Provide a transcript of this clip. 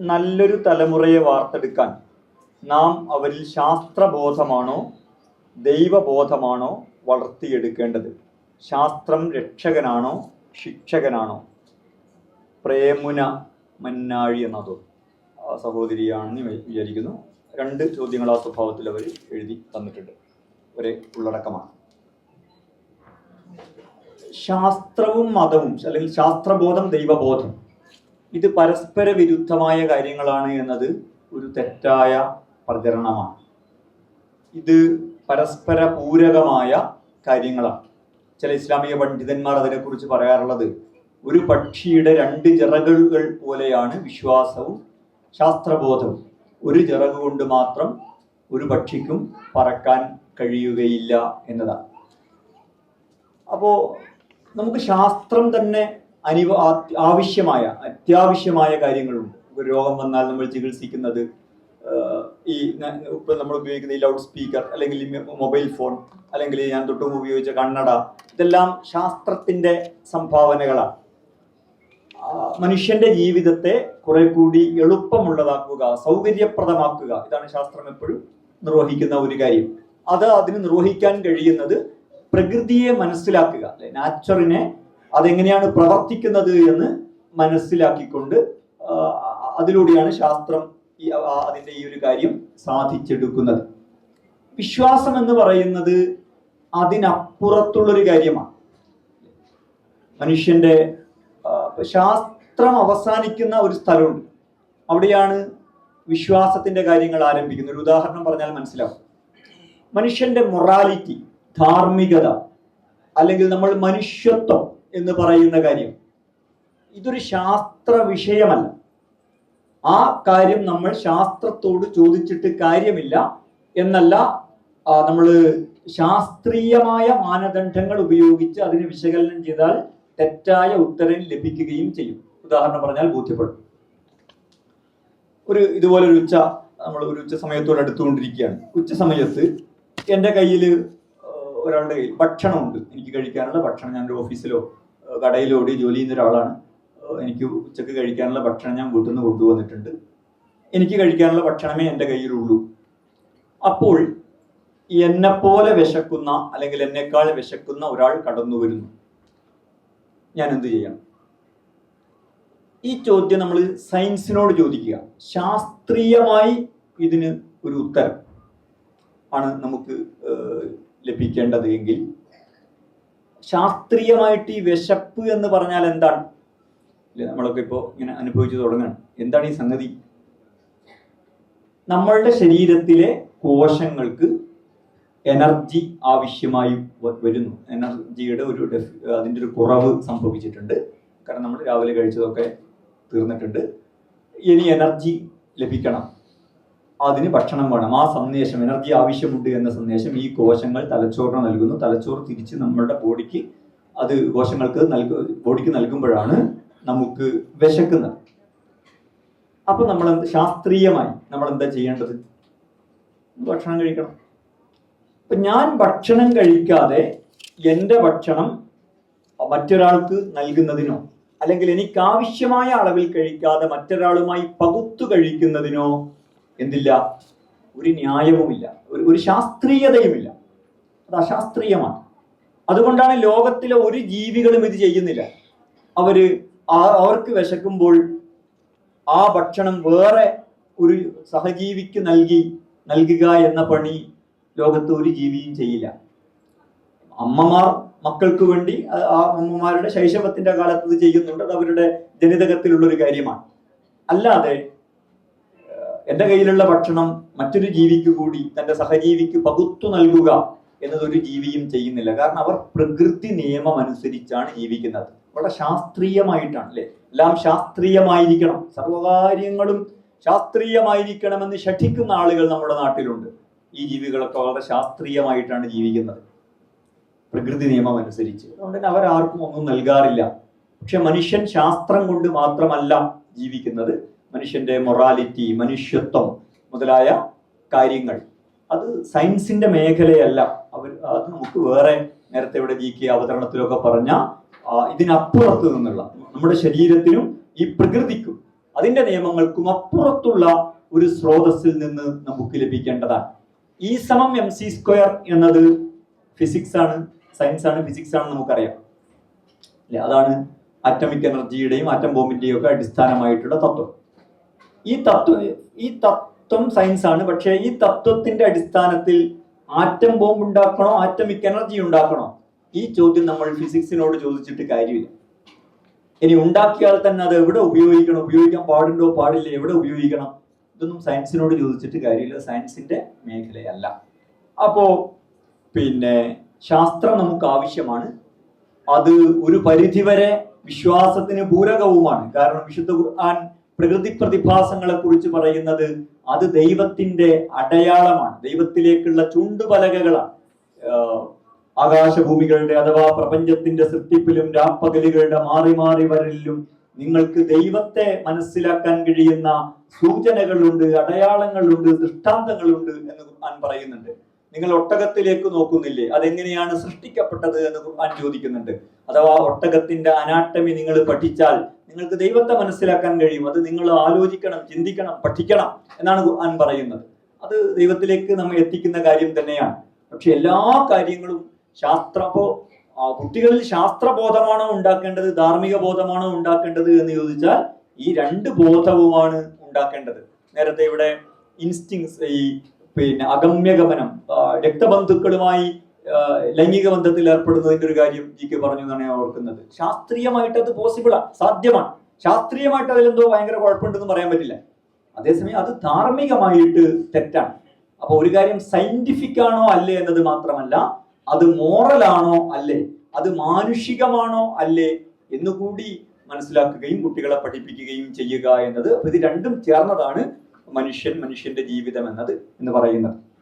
നല്ലൊരു തലമുറയെ വാർത്തെടുക്കാൻ നാം അവരിൽ ശാസ്ത്രബോധമാണോ ദൈവബോധമാണോ വളർത്തിയെടുക്കേണ്ടത്? ശാസ്ത്രം രക്ഷകനാണോ ശിക്ഷകനാണോ? പ്രേമുന മന്നാഴി എന്നതോ. സഹോദരിയാണെന്ന് വിചാരിക്കുന്നു. രണ്ട് ചോദ്യങ്ങൾ ആ സ്വഭാവത്തിൽ അവർ എഴുതി തന്നിട്ടുണ്ട്. ഒരേ ഉള്ളടക്കമാണ്. ശാസ്ത്രവും മതവും അല്ലെങ്കിൽ ശാസ്ത്രബോധം ദൈവബോധം. ഇത് പരസ്പര വിരുദ്ധമായ കാര്യങ്ങളാണ് എന്നത് ഒരു തെറ്റായ പ്രചരണമാണ്. ഇത് പരസ്പര പൂരകമായ കാര്യങ്ങളാണ്. ചില ഇസ്ലാമിക പണ്ഡിതന്മാർ അതിനെക്കുറിച്ച് പറയാറുള്ളത് ഒരു പക്ഷിയുടെ രണ്ട് ചിറകുകൾ പോലെയാണ് വിശ്വാസവും ശാസ്ത്രബോധവും. ഒരു ചിറക് കൊണ്ട് മാത്രം ഒരു പക്ഷിക്കും പറക്കാൻ കഴിയുകയില്ല എന്നതാണ്. അപ്പോൾ നമുക്ക് ശാസ്ത്രം തന്നെ അനിവ ആവശ്യമായ അത്യാവശ്യമായ കാര്യങ്ങളുണ്ട്. ഒരു രോഗം വന്നാൽ നമ്മൾ ചികിത്സിക്കുന്നത് ഈ ഇപ്പം നമ്മൾ ഉപയോഗിക്കുന്ന ഈ ലൗഡ് സ്പീക്കർ അല്ലെങ്കിൽ മൊബൈൽ ഫോൺ അല്ലെങ്കിൽ ഞാൻ തൊട്ടും ഉപയോഗിച്ച കണ്ണട ഇതെല്ലാം ശാസ്ത്രത്തിന്റെ സംഭാവനകളാണ്. മനുഷ്യന്റെ ജീവിതത്തെ കുറെ കൂടി എളുപ്പമുള്ളതാക്കുക സൗകര്യപ്രദമാക്കുക ഇതാണ് ശാസ്ത്രം എപ്പോഴും നിർവഹിക്കുന്ന ഒരു കാര്യം. അത് അതിന് നിർവഹിക്കാൻ കഴിയുന്നത് പ്രകൃതിയെ മനസ്സിലാക്കുക നാച്ചറിനെ അതെങ്ങനെയാണ് പ്രവർത്തിക്കുന്നത് എന്ന് മനസ്സിലാക്കിക്കൊണ്ട് അതിലൂടെയാണ് ശാസ്ത്രം ഈ അതിന്റെ ഈ ഒരു കാര്യം സാധിച്ചെടുക്കുന്നത്. വിശ്വാസം എന്ന് പറയുന്നത് അതിനപ്പുറത്തുള്ളൊരു കാര്യമാണ്. മനുഷ്യന്റെ ശാസ്ത്രം അവസാനിക്കുന്ന ഒരു സ്ഥലമുണ്ട്. അവിടെയാണ് വിശ്വാസത്തിന്റെ കാര്യങ്ങൾ ആരംഭിക്കുന്നത്. ഒരു ഉദാഹരണം പറഞ്ഞാൽ മനസ്സിലാവും. മനുഷ്യന്റെ മൊറാലിറ്റി ധാർമ്മികത അല്ലെങ്കിൽ നമ്മൾ മനുഷ്യത്വം എന്ന് പറയുന്ന കാര്യം. ഇതൊരു ശാസ്ത്ര വിഷയമല്ല. ആ കാര്യം നമ്മൾ ശാസ്ത്രത്തോട് ചോദിച്ചിട്ട് കാര്യമില്ല എന്നല്ല നമ്മൾ ശാസ്ത്രീയമായ മാനദണ്ഡങ്ങൾ ഉപയോഗിച്ച് അതിനെ വിശകലനം ചെയ്താൽ തെറ്റായ ഉത്തരം ലഭിക്കുകയും ചെയ്യും. ഉദാഹരണം പറഞ്ഞാൽ ബോധ്യപ്പെടും. ഒരു ഇതുപോലെ ഒരു ഉച്ച നമ്മൾ ഒരു ഉച്ച സമയത്തോട് അടുത്തുകൊണ്ടിരിക്കുകയാണ്. ഉച്ച സമയത്ത് എന്റെ കയ്യിൽ ഒരാളുടെ കയ്യിൽ ഭക്ഷണമുണ്ട്. എനിക്ക് കഴിക്കാനുള്ള ഭക്ഷണം ഞാൻ ഒരു ഓഫീസിലോ ഏഹ് കടയിലോ ഓടി ജോലി ചെയ്യുന്ന ഒരാളാണ് എനിക്ക് ഉച്ചയ്ക്ക് കഴിക്കാനുള്ള ഭക്ഷണം ഞാൻ വീട്ടിൽ നിന്ന് കൊണ്ടുവന്നിട്ടുണ്ട്. എനിക്ക് കഴിക്കാനുള്ള ഭക്ഷണമേ എന്റെ കയ്യിലുള്ളൂ. അപ്പോൾ എന്നെപ്പോലെ വിശക്കുന്ന അല്ലെങ്കിൽ എന്നെക്കാൾ വിശക്കുന്ന ഒരാൾ കടന്നു വരുന്നു. ഞാൻ എന്ത് ചെയ്യണം? ഈ ചോദ്യം നമ്മൾ സയൻസിനോട് ചോദിക്കുക. ശാസ്ത്രീയമായി ഇതിന് ഒരു ഉത്തരം ആണ് നമുക്ക് ലഭിക്കേണ്ടത് എങ്കിൽ ശാസ്ത്രീയമായിട്ട് ഈ വിശപ്പ് എന്ന് പറഞ്ഞാൽ എന്താണ്? ഇല്ലേ, നമ്മളൊക്കെ ഇപ്പോൾ ഇങ്ങനെ അനുഭവിച്ചു തുടങ്ങണം എന്താണ് ഈ സംഗതി? നമ്മളുടെ ശരീരത്തിലെ കോശങ്ങൾക്ക് എനർജി ആവശ്യമായി വരുന്നു. എനർജിയുടെ ഒരു ഡെഫ് അതിന്റെ ഒരു കുറവ് സംഭവിച്ചിട്ടുണ്ട്. കാരണം നമ്മൾ രാവിലെ കഴിച്ചതൊക്കെ തീർന്നിട്ടുണ്ട്. ഇനി എനർജി ലഭിക്കണം. അതിന് ഭക്ഷണം വേണം. ആ സന്ദേശം എനർജി ആവശ്യമുണ്ട് എന്ന സന്ദേശം ഈ കോശങ്ങൾ തലച്ചോറിന് നൽകുന്നു. തലച്ചോറ് തിരിച്ച് നമ്മളുടെ ബോഡിക്ക് അത് കോശങ്ങൾക്ക് നൽകു ബോഡിക്ക് നൽകുമ്പോഴാണ് നമുക്ക് വിശക്കുന്നത്. അപ്പൊ നമ്മൾ ശാസ്ത്രീയമായി നമ്മൾ എന്താ ചെയ്യേണ്ടത് ഭക്ഷണം കഴിക്കണം. അപ്പൊ ഞാൻ ഭക്ഷണം കഴിക്കാതെ എന്റെ ഭക്ഷണം മറ്റൊരാൾക്ക് നൽകുന്നതിനോ അല്ലെങ്കിൽ എനിക്ക് ആവശ്യമായ അളവിൽ കഴിക്കാതെ മറ്റൊരാളുമായി പകുത്തു കഴിക്കുന്നതിനോ എന്തില്ല? ഒരു ന്യായവുമില്ല. ഒരു ഒരു ശാസ്ത്രീയതയുമില്ല. അത് അശാസ്ത്രീയമാണ്. അതുകൊണ്ടാണ് ലോകത്തിലെ ഒരു ജീവികളും ഇത് ചെയ്യുന്നില്ല. അവർ അവർക്ക് വിശക്കുമ്പോൾ ആ ഭക്ഷണം വേറെ ഒരു സഹജീവിക്ക് നൽകി നൽകുക എന്ന പണി ലോകത്ത് ഒരു ജീവിയും ചെയ്യില്ല. അമ്മമാർ മക്കൾക്ക് വേണ്ടി ആ- അമ്മമാരുടെ ശൈശവത്തിന്റെ കാലത്ത് ചെയ്യുന്നുണ്ട്. അത് അവരുടെ ജനിതകത്തിലുള്ള ഒരു കാര്യമാണ്. അല്ലാതെ എന്റെ കയ്യിലുള്ള ഭക്ഷണം മറ്റൊരു ജീവിക്ക് കൂടി തന്റെ സഹജീവിക്ക് പകുത്തു നൽകുക എന്നതൊരു ജീവിയും ചെയ്യുന്നില്ല. കാരണം അവർ പ്രകൃതി നിയമം അനുസരിച്ചാണ് ജീവിക്കുന്നത്. വളരെ ശാസ്ത്രീയമായിട്ടാണ് അല്ലെ? എല്ലാം ശാസ്ത്രീയമായിരിക്കണം. സർവകാര്യങ്ങളും ശാസ്ത്രീയമായിരിക്കണമെന്ന് ശഠിക്കുന്ന ആളുകൾ നമ്മുടെ നാട്ടിലുണ്ട്. ഈ ജീവികളൊക്കെ വളരെ ശാസ്ത്രീയമായിട്ടാണ് ജീവിക്കുന്നത്. പ്രകൃതി നിയമം അനുസരിച്ച്. അതുകൊണ്ട് തന്നെ അവരാർക്കും ഒന്നും നൽകാറില്ല. പക്ഷെ മനുഷ്യൻ ശാസ്ത്രം കൊണ്ട് മാത്രമല്ല ജീവിക്കുന്നത്. മനുഷ്യന്റെ മൊറാലിറ്റി മനുഷ്യത്വം മുതലായ കാര്യങ്ങൾ. അത് സയൻസിന്റെ മേഖലയല്ല. അവർ അത് നമുക്ക് വേറെ നേരത്തെ ഇവിടെ ജി കെ അവതരണത്തിലൊക്കെ പറഞ്ഞ ഇതിനപ്പുറത്ത് നിന്നുള്ള നമ്മുടെ ശരീരത്തിനും ഈ പ്രകൃതിക്കും അതിന്റെ നിയമങ്ങൾക്കും അപ്പുറത്തുള്ള ഒരു സ്രോതസ്സിൽ നിന്ന് നമുക്ക് ലഭിക്കേണ്ടതാണ്. ഈ സമം എം സി സ്ക്വയർ എന്നത് ഫിസിക്സ് ആണ് സയൻസ് ആണ് ഫിസിക്സ് ആണ് നമുക്കറിയാം. അല്ലെ? അതാണ് അറ്റമിക് എനർജിയുടെയും ആറ്റം ബോംബിന്റെയും ഒക്കെ അടിസ്ഥാനമായിട്ടുള്ള തത്വം. ഈ തത്വം ഈ തത്വം സയൻസ് ആണ്. പക്ഷേ ഈ തത്വത്തിന്റെ അടിസ്ഥാനത്തിൽ ആറ്റം ബോംബ് ഉണ്ടാക്കണോ? ആറ്റമിക് എനർജി ഉണ്ടാക്കണോ? ഈ ചോദ്യം നമ്മൾ ഫിസിക്സിനോട് ചോദിച്ചിട്ട് കാര്യമില്ല. ഇനി ഉണ്ടാക്കിയാൽ തന്നെ അത് എവിടെ ഉപയോഗിക്കണം? ഉപയോഗിക്കാൻ പാടുണ്ടോ? പാടില്ല. എവിടെ ഉപയോഗിക്കണം? ഇതൊന്നും സയൻസിനോട് ചോദിച്ചിട്ട് കാര്യമില്ല. സയൻസിന്റെ മേഖലയല്ല. അപ്പോ പിന്നെ ശാസ്ത്രം നമുക്ക് ആവശ്യമാണ്. അത് ഒരു പരിധിവരെ വിശ്വാസത്തിന് പൂരകവുമാണ്. കാരണം വിശുദ്ധ ഖുർആൻ പ്രകൃതി പ്രതിഭാസങ്ങളെ കുറിച്ച് പറയുന്നത് അത് ദൈവത്തിന്റെ അടയാളമാണ്. ദൈവത്തിലേക്കുള്ള ചൂണ്ടുപലകകളാണ്. ആകാശഭൂമികളുടെ അഥവാ പ്രപഞ്ചത്തിന്റെ സൃഷ്ടിപ്പിലും രാപ്പകലുകളുടെ മാറി മാറി വരലിലും നിങ്ങൾക്ക് ദൈവത്തെ മനസ്സിലാക്കാൻ കഴിയുന്ന സൂചനകളുണ്ട് അടയാളങ്ങളുണ്ട് ദൃഷ്ടാന്തങ്ങളുണ്ട് എന്ന് ഖുർആൻ പറയുന്നുണ്ട്. നിങ്ങൾ ഒട്ടകത്തിലേക്ക് നോക്കുന്നില്ലേ? അതെങ്ങനെയാണ് സൃഷ്ടിക്കപ്പെട്ടത് എന്ന് ഖുർആൻ ചോദിക്കുന്നുണ്ട്. അഥവാ ഒട്ടകത്തിന്റെ അനാട്ടമി നിങ്ങൾ പഠിച്ചാൽ നിങ്ങൾക്ക് ദൈവത്തെ മനസ്സിലാക്കാൻ കഴിയും. അത് നിങ്ങൾ ആലോചിക്കണം ചിന്തിക്കണം പഠിക്കണം എന്നാണ് ഖുർആൻ പറയുന്നത്. അത് ദൈവത്തിലേക്ക് നമ്മൾ എത്തിക്കുന്ന കാര്യം തന്നെയാണ്. പക്ഷെ എല്ലാ കാര്യങ്ങളും ശാസ്ത്രപ്പോ ആ, കുട്ടികളിൽ ശാസ്ത്രബോധമാണോ ഉണ്ടാക്കേണ്ടത് ധാർമ്മിക ബോധമാണോ ഉണ്ടാക്കേണ്ടത് എന്ന് ചോദിച്ചാൽ ഈ രണ്ട് ബോധവുമാണ് ഉണ്ടാക്കേണ്ടത്. നേരത്തെ ഇവിടെ ഇൻസ്റ്റിങ്സ് ഈ പിന്നെ അഗമ്യഗമനം രക്തബന്ധുക്കളുമായി ലൈംഗിക ബന്ധത്തിൽ ഏർപ്പെടുന്നതിന്റെ ഒരു കാര്യം ജി കെ പറഞ്ഞു എന്നാണ് ഞാൻ ഓർക്കുന്നത്. ശാസ്ത്രീയമായിട്ട് അത് പോസിബിളാണ് സാധ്യമാണ്. ശാസ്ത്രീയമായിട്ട് അതിലെന്തോ ഭയങ്കര കുഴപ്പമുണ്ടെന്ന് പറയാൻ പറ്റില്ല. അതേസമയം അത് ധാർമ്മികമായിട്ട് തെറ്റാണ്. അപ്പൊ ഒരു കാര്യം സയന്റിഫിക് ആണോ അല്ലേ എന്നത് മാത്രമല്ല അത് മോറൽ ആണോ അല്ലേ അത് മാനുഷികമാണോ അല്ലേ എന്നുകൂടി മനസ്സിലാക്കുകയും കുട്ടികളെ പഠിപ്പിക്കുകയും ചെയ്യുക എന്നത് ഇത് രണ്ടും ചേർന്നതാണ് മനുഷ്യൻ മനുഷ്യന്റെ ജീവിതം എന്നത് എന്ന് പറയുന്നത്.